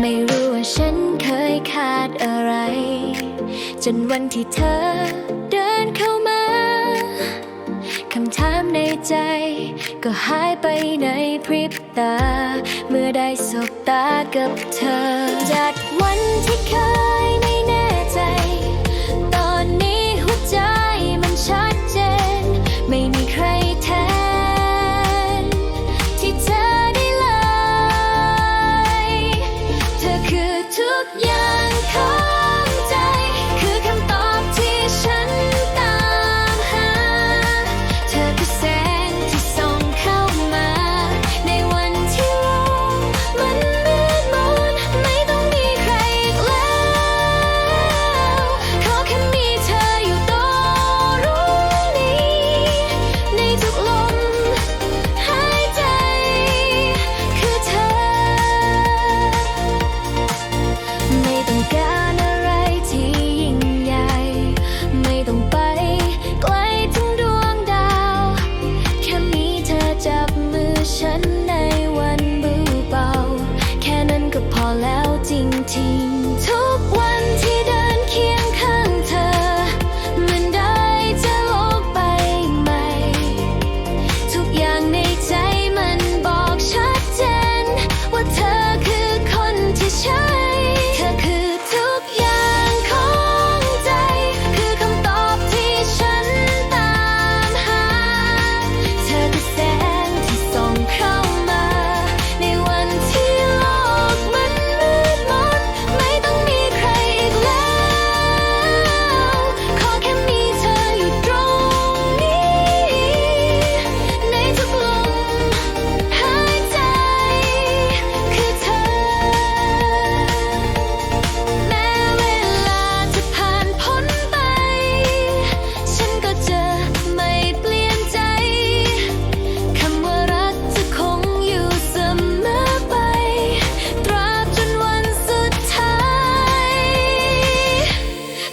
ไม่รู้ว่าฉันเคยขาดอะไร จนวันที่เธอเดินเข้ามาคำถามในใจ ก็หายไปในพริบตา เมื่อได้สบตากับเธอ จากวันที่เคย ธอคือทุกอย่างของ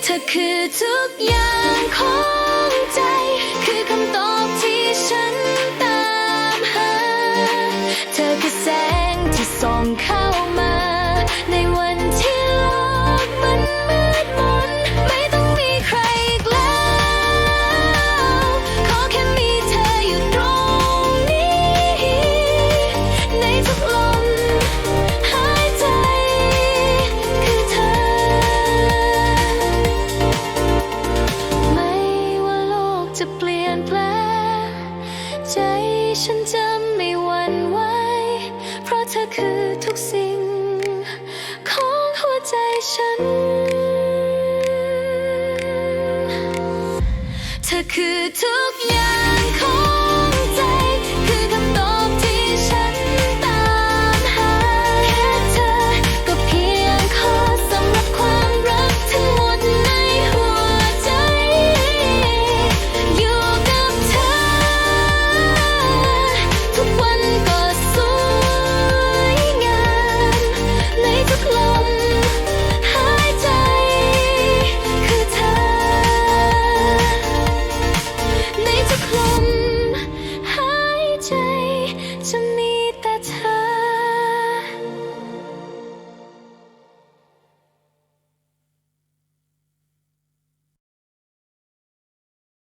เธอคือทุกอย่างของ คือทุกสิ่ง ของหัวใจฉัน เธอคือทุกอย่าง